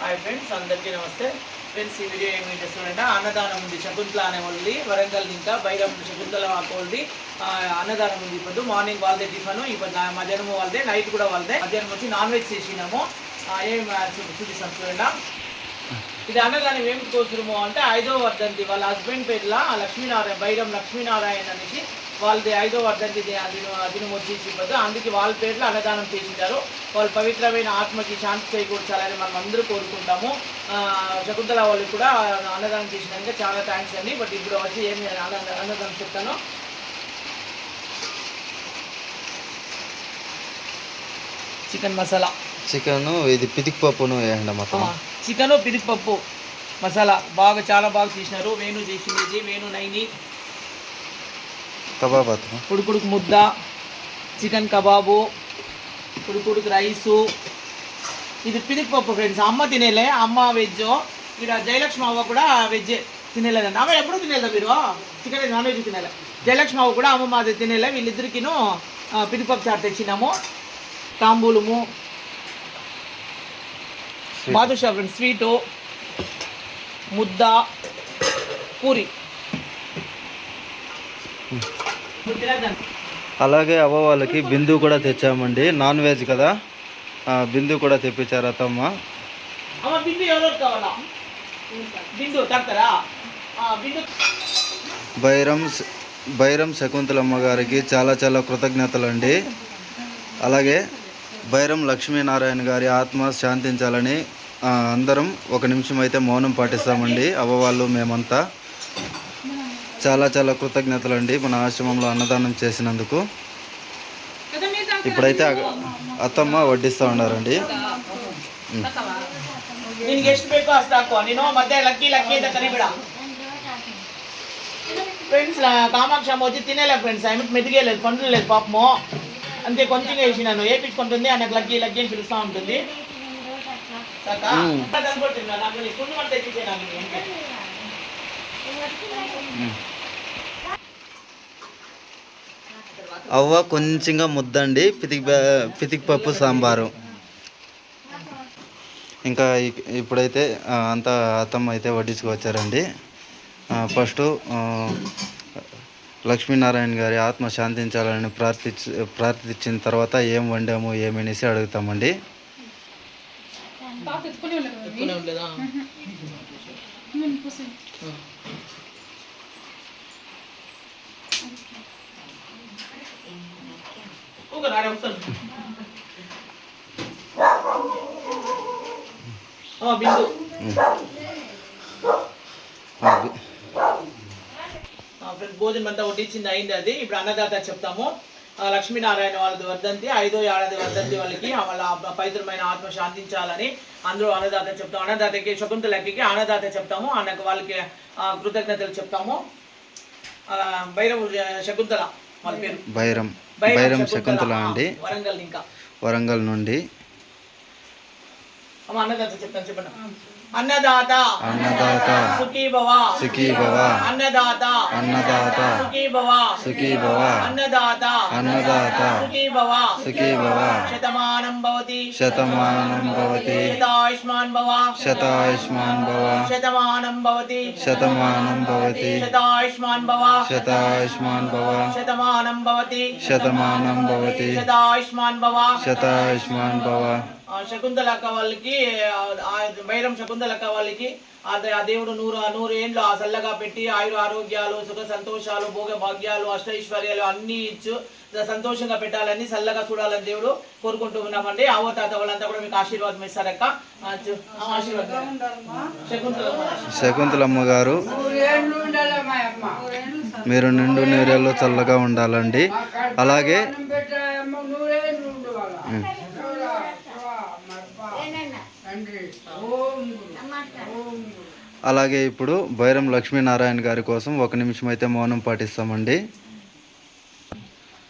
Hi friends అందరికీ నమస్తే. Friends ఈ వీడియో ఏమి చేస్తున్నారంటే అన్నదానం ఉంది శకుంతల అనే వాళ్ళది వరంగల్ ఇంకా బైరం శకుంతల వాళ్ళది. అన్నదానం ఉంది ఇప్పుడు. మార్నింగ్ వాళ్ళదే టిఫన్ ఇప్పుడు మధ్యాహ్నం వాళ్ళదే నైట్ కూడా వాళ్ళదే. మధ్యాహ్నం వచ్చి నాన్ వెజ్ చేసినాము ఏం చూపిస్తాం చూడండి. ఇది అన్నదానం ఏమి కోసము అంటే ఐదో వర్ధంతి. వాళ్ళ హస్బెండ్ పేర్ల లక్ష్మీనారాయణ బైరం లక్ష్మీనారాయణ అనేసి వాళ్ళది ఐదో వర్ధంతి దినం వచ్చేసి ఇప్పుడు అందుకే వాళ్ళ పేర్లు అన్నదానం చేసింటారు. వాళ్ళు పవిత్రమైన ఆత్మకి శాంతి చేకూర్చాలని మనం అందరూ కోరుకుంటాము. శకుంతల వాళ్ళు కూడా అన్నదానం చేసినాక చాలా థ్యాంక్స్ అండి. బట్ ఇప్పుడు వచ్చి ఏమి అన్న- అన్నదానం చెప్తాను. చికెన్ మసాలా. చికెన్ ఇది పితిక్ పప్పును వేయండి మొత్తం చికెన్ పిరిపప్పు మసాలా. బాగా చాలా బాగా చేసినారు. వేణు చేసింది. ఇది వేణు నైని. కబాబ్ అతను ఉడుకుడుకు ముద్ద చికెన్ కబాబు ఉడుకుడుకు రైసు. ఇది పిరిపప్పు ఫ్రెండ్స్. అమ్మ తినేలే. అమ్మ వెజ్ ఇక్కడ జయలక్ష్మి అవ్వ కూడా వెజ్ తినేలేదండి అమ్మ ఎప్పుడు తినేదా మీరు? చికెన్ నాన్ వెజ్ తినేలే. జయలక్ష్మి అవ్వ కూడా అమ్మ మాది తినేలే. వీళ్ళిద్దరికిను పిరిపప్పు చాట్ తెచ్చినాము. తాంబూలము. బాదుషా ఫ్రెండ్స్ స్వీటు ముద్ద పూరి. అలాగే అవ్వ వాళ్ళకి బిందు కూడా తెచ్చామండి. నాన్ వెజ్ కదా? బిందు కూడా తెప్పించారు అత్తమ్మ. బైరం బైరం శకుంతలమ్మ గారికి చాలా చాలా కృతజ్ఞతలు అండి అలాగే బైరం లక్ష్మీనారాయణ గారి ఆత్మ శాంతించాలని అందరం ఒక నిమిషం అయితే మౌనం పాటిస్తామండి. అవ్వవాళ్ళు మేమంతా చాలా చాలా కృతజ్ఞతలు అండి మన ఆశ్రమంలో అన్నదానం చేసినందుకు. ఇప్పుడైతే అత్తమ్మ వడ్డిస్తూ ఉన్నారండి. ఫ్రెండ్స్ కామాక్షి తినేలేదు ఫ్రెండ్స్ ఆమె మెతికేయలేదు పండ్లు లేదు పాపము అంతే కొంచెం వేసినాను వేపించుకుంటుంది ఆయనకు లక్కీ లక్కీ అని పిలుస్తూ ఉంటుంది. అవ్వ కొంచెంగా ముద్దండి. పితిక్ పితిక్ పప్పు సాంబారు. ఇంకా ఇప్పుడైతే అంతా అత్తమ్మ అయితే వడ్డించుకొచ్చారండి. ఫస్ట్ లక్ష్మీనారాయణ గారి ఆత్మ శాంతించాలని ప్రార్థించి ప్రార్థించిన తర్వాత ఏం వండాము ఏమనేసి అడుగుతామండి. బిందు ఆ, బి- ఫ్రెండ్స్ భోజనం అంతా వడ్డించింది అయింది అది. ఇప్పుడు అన్నదాత చెప్తాము. లక్ష్మీనారాయణ వాళ్ళది వర్ధంతి ఐదో ఏడాది వర్ధంతి వాళ్ళకి వాళ్ళ పవిత్రమైన ఆత్మ శాంతించాలని అందరూ అన్నదాత చెప్తాము. అన్నదాతకి శకుంతలకి అన్నదాత చెప్తాము. అన్నకు వాళ్ళకి ఆ, కృతజ్ఞతలు చెప్తాము. భైరవ శకుంతల వాళ్ళ పేరు. బైరం శకుంతల. అండి. వరంగల్ ఇంకా. వరంగల్ నుండి. అమ్మ అన్నదాత చెప్తాను చెప్పండి. అన్నదాత. అన్నదాత. సుఖీ భవ సుఖీ భవ అన్నదాత. అన్నదాత. సుఖీ భవ సుఖీ భవ అన్నదాత. అన్నదాత. సుఖీ భవ సుఖీ భవ శతమానం భవతి. శతమానం భవతి. శతాయుష్మాన్ భవ. శతాయుష్మాన్ భవ. శతమానం భవతి. శతమానం భవతి. శతాయుష్మాన్ భవ. శతాయుష్మాన్ భవ. శతమానం భవతి. శతమానం భవతి. శతాయుష్మాన్ భవ. శతాయుష్మాన్ భవ. శకుంతలక్క వాళ్ళకి ఆ ఆ బైరం శకుంతలక్క వాళ్ళకి ఆ దేవుడు నూరు నూరు ఏండ్లు ఆ చల్లగా పెట్టి ఆయుర ఆరోగ్యాలు సుఖ సంతోషాలు భోగ భాగ్యాలు అష్టైశ్వర్యాలు అన్ని ఇచ్చు సంతోషంగా పెట్టాలని చల్లగా చూడాలని దేవుడు కోరుకుంటూ ఉన్నామండి. ఆవో తాత వాళ్ళంతా కూడా మీకు ఆశీర్వాదం ఇస్తారక్క. శకుంతలమ్మ శకుంతలమ్మ గారు మీరు నిండు నీరెల్లో చల్లగా ఉండాలండి. అలాగే అలాగే ఇప్పుడు బైరం లక్ష్మీనారాయణ గారి కోసం ఒక నిమిషం అయితే మౌనం పాటిస్తామండి.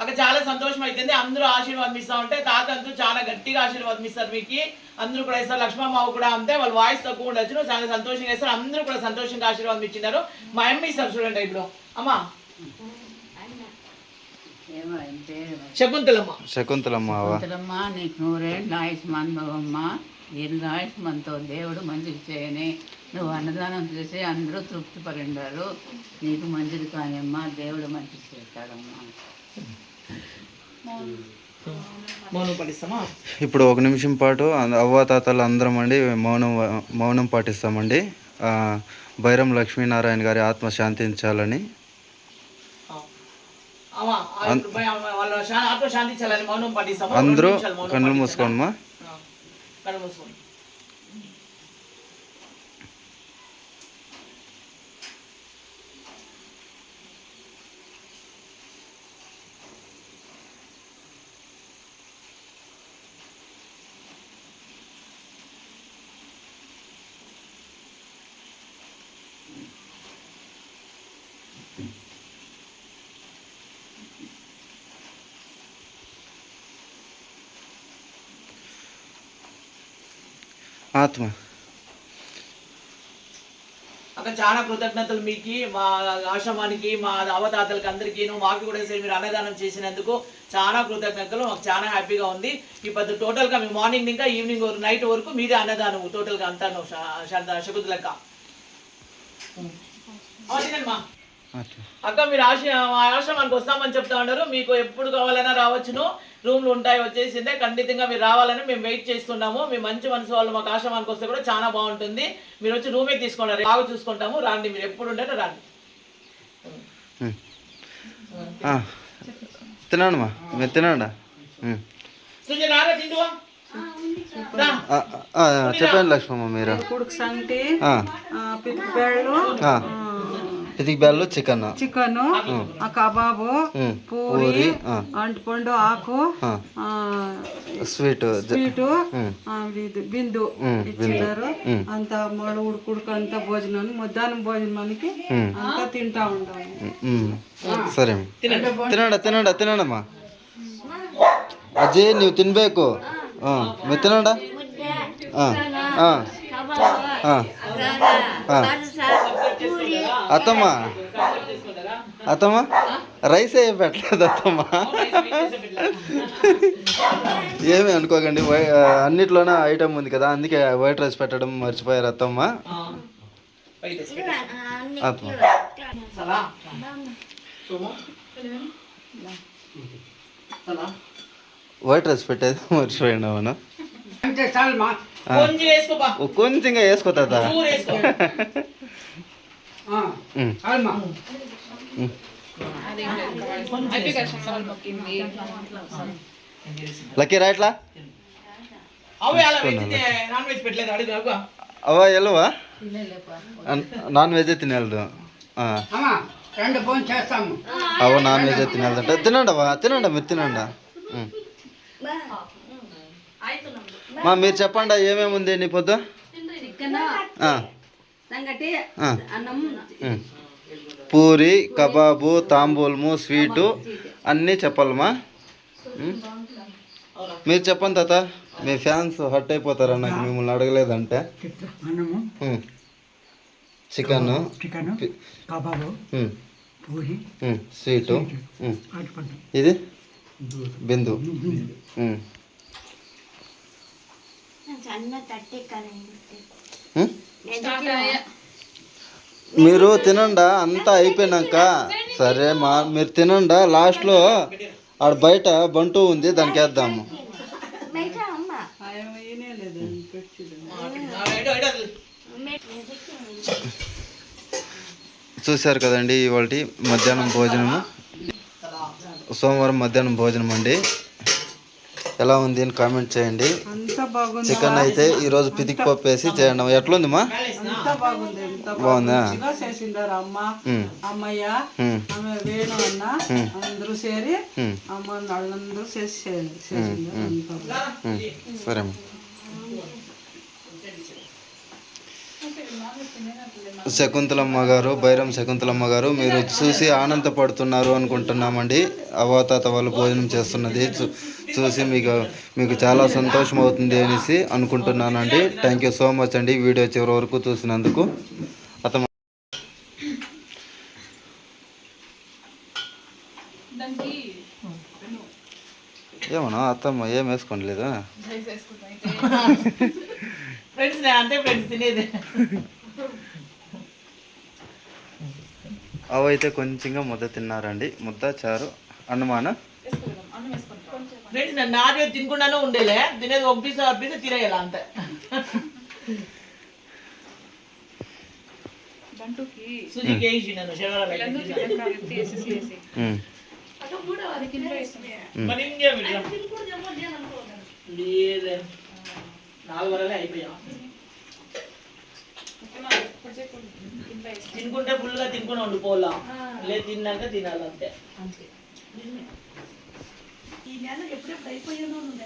అక్కడ చాలా సంతోషం అవుతుంది అందరూ ఆశీర్వాదం ఇస్తా ఉంటే తాత అంతా చాలా గట్టిగా ఆశీర్వాదం ఇస్తారు మీకు. అందరూ కూడా ఇస్తారు లక్ష్మమ్మ కూడా అంతే వాళ్ళ వాయిస్ తక్కువ ఉండొచ్చు. చాలా సంతోషంగా ఇస్తారు అందరూ కూడా సంతోషంగా ఆశీర్వాదం ఇచ్చినారు మా అమ్మ ఇస్తారు చూడండి ఇప్పుడు. అమ్మా. శకుంతలమ్మ. శకుంతలమ్మ నీకు నూరేళ్ళు ఆయుష్మాన్ భవమ్మ. ఎన్ని ఆయుష్మంతో దేవుడు మంచిది చేయని నువ్వు అన్నదానం చేసి అందరూ తృప్తి పడిండారు నీకు మంచిది కానిమ్మా దేవుడు మంచిది చేస్తాడమ్మా. ఇప్పుడు ఒక నిమిషం పాటు అవ్వ అవ్వాతాతలు అందరం అండి మౌనం మౌనం పాటిస్తామండి. బైరం లక్ష్మీనారాయణ గారి ఆత్మ శాంతించాలని. అందరూ కన్నులు పఠిస్తాం. మూసుకోండి మా కళ్ళు మూసుకోండి. ఆత్మ. అక్కడ చాలా కృతజ్ఞతలు మీకు మా ఆశ్రమానికి మా అవతాతలకి అందరికీ మాకు కూడా సరే మీరు అన్నదానం చేసినందుకు చాలా కృతజ్ఞతలు. మాకు చాలా హ్యాపీగా ఉంది. ఇప్పుడు టోటల్గా మీ మార్నింగ్ ఇంకా ఈవినింగ్ వరకు నైట్ వరకు మీదే అన్నదానం టోటల్గా అంతాను శకుత్ లెక్క అవునండి ఆత్మ అక్క మీరు ఆశ మా ఆశ్రమానికి వస్తామని చెప్తా ఉన్నారు. మీకు ఎప్పుడు కావాలన్నా రావచ్చును. రూమ్లు ఉంటాయి వచ్చేసిందే. ఖండితంగా మీరు రావాలని మేము వెయిట్ చేస్తున్నాము. మీ మంచి మనసు వాళ్ళు మాకు ఆశ్రమానికి వస్తే కూడా చాలా బాగుంటుంది. మీరు వచ్చి రూమే తీసుకున్నారు బాగా చూసుకుంటాము. రండి. మీరు ఎప్పుడు ఉంటే రండి. మీరు తినండి? చెప్పండి లక్ష్మమ్మ మీరు? ఆ, పిచ్చిబేళ్ళు ఆ. పితికి బ్యాళ్ళు చికెన్ చికెన్ ఆ కబాబు ఉమ్. పూరి పూరి ఆ, అంటిపండు ఆకు ఆ. ఆ, స్వీట్ జ- స్వీటు ఉమ్. ఆ, ఇది బిందు ఉమ్, ఇచ్చినారు అంత మడ ఉడుకుడుకు అంతా భోజనం మధ్యాహ్నం భోజనానికి ఉమ్. అంతా తింటా ఉంటాము ఉమ్. సరే తినండి తినండి తినండమ్మా అజయ్ ನೀವು ತಿನ್ಬೇಕು ಹಾಂ మీరు తినండా ಹಾಂ ಹಾಂ ಹಾಂ ಹಾಂ అత్తమ్మ. అత్తమ్మ? రైస్ ఏ పెట్టలేదు అత్తమ్మ. ఏమి అనుకోకండి. అన్నిట్లోనే ఐటమ్ ఉంది కదా అందుకే వైట్ రైస్ పెట్టడం మర్చిపోయారు అత్తమ్మ. వైట్ రైస్ పెట్టేది మర్చిపోయాను అవును? కొంచెం వేసుకో తాత. లక్కీ అవి వెజ్ నాన్ వెజ్ ఎల్లవా? నాన్ తినేళ్ళు అవ్వ నాన్ వెజ్ తినేదంట తినండి అవ్వ తినండి మీరు తినండి. మా మీరు చెప్పండి ఏమేమి ఉంది నీ పొద్దు? పూరి కబాబు తాంబూలము స్వీటు అన్నీ చెప్పాలమ్మా. మీరు చెప్పండి తాత. మీ ఫ్యాన్స్ హట్ అయిపోతారా నాకు? మిమ్మల్ని అడగలేదంటే. Chicken. Chicken kebab um. Puri um. Sweet. ఇది? బిందు. ఉమ్. మీరు తినండా? అంతా అయిపోయినాక. సరే మా మీరు తినండా? లాస్ట్లో ఆడ బయట బంటు ఉంది దానికి వేద్దాము. చూశారు కదండి ఇవాళ మధ్యాహ్నం భోజనము. సోమవారం మధ్యాహ్నం భోజనం అండి. ఎలా ఉంది అని కామెంట్ చేయండి. చికెన్ అయితే ఈరోజు పితికి పప్పు వేసి చేయండి. ఎట్లుందిమా అంతా బాగుంది అమ్మయ్య వేణు అన్న అందరూ చేరి అమ్మ వాళ్ళందరూ చేసి. సరే. శకుంతలమ్మ గారు బైరం శకుంతలమ్మ గారు మీరు చూసి ఆనందపడుతున్నారు అనుకుంటున్నామండి. అవాతాత వాళ్ళు భోజనం చేస్తున్నది. చూ- చూసి మీకు మీకు చాలా సంతోషం అవుతుంది అనేసి అనుకుంటున్నానండి. థ్యాంక్ యూ సో మచ్ అండి వీడియో చివరి వరకు చూసినందుకు. అతను ఏమన్నా అత్తమ్మ ఏం వేసుకోండి లేదా ఫ్రెండ్స్ అంతే ఫ్రెండ్స్ తినేది. అవైతే కొంచెంగా ముద్ద తిన్నారండి. ముద్ద చారు. అన్నమాన ఫ్రెండ్స్ నేను నాన్ తినకుండానే ఉండేలే. తినేది ఒక పీస్ ఆరు పీస్ తినేయాలి అంతే. సుజీకి వేసి నేను శనివారం. మరి ఇంకేమి లేదే. నాలుగు వరలే అయిపోయా. తినుకుంటే ఫుల్గా తినుకుని వండుకోవాలా. లేదు తిన్నాక తినాలి అంతే. ఈ నెల ఎప్పుడెప్పుడు అయిపోయానో నువ్వు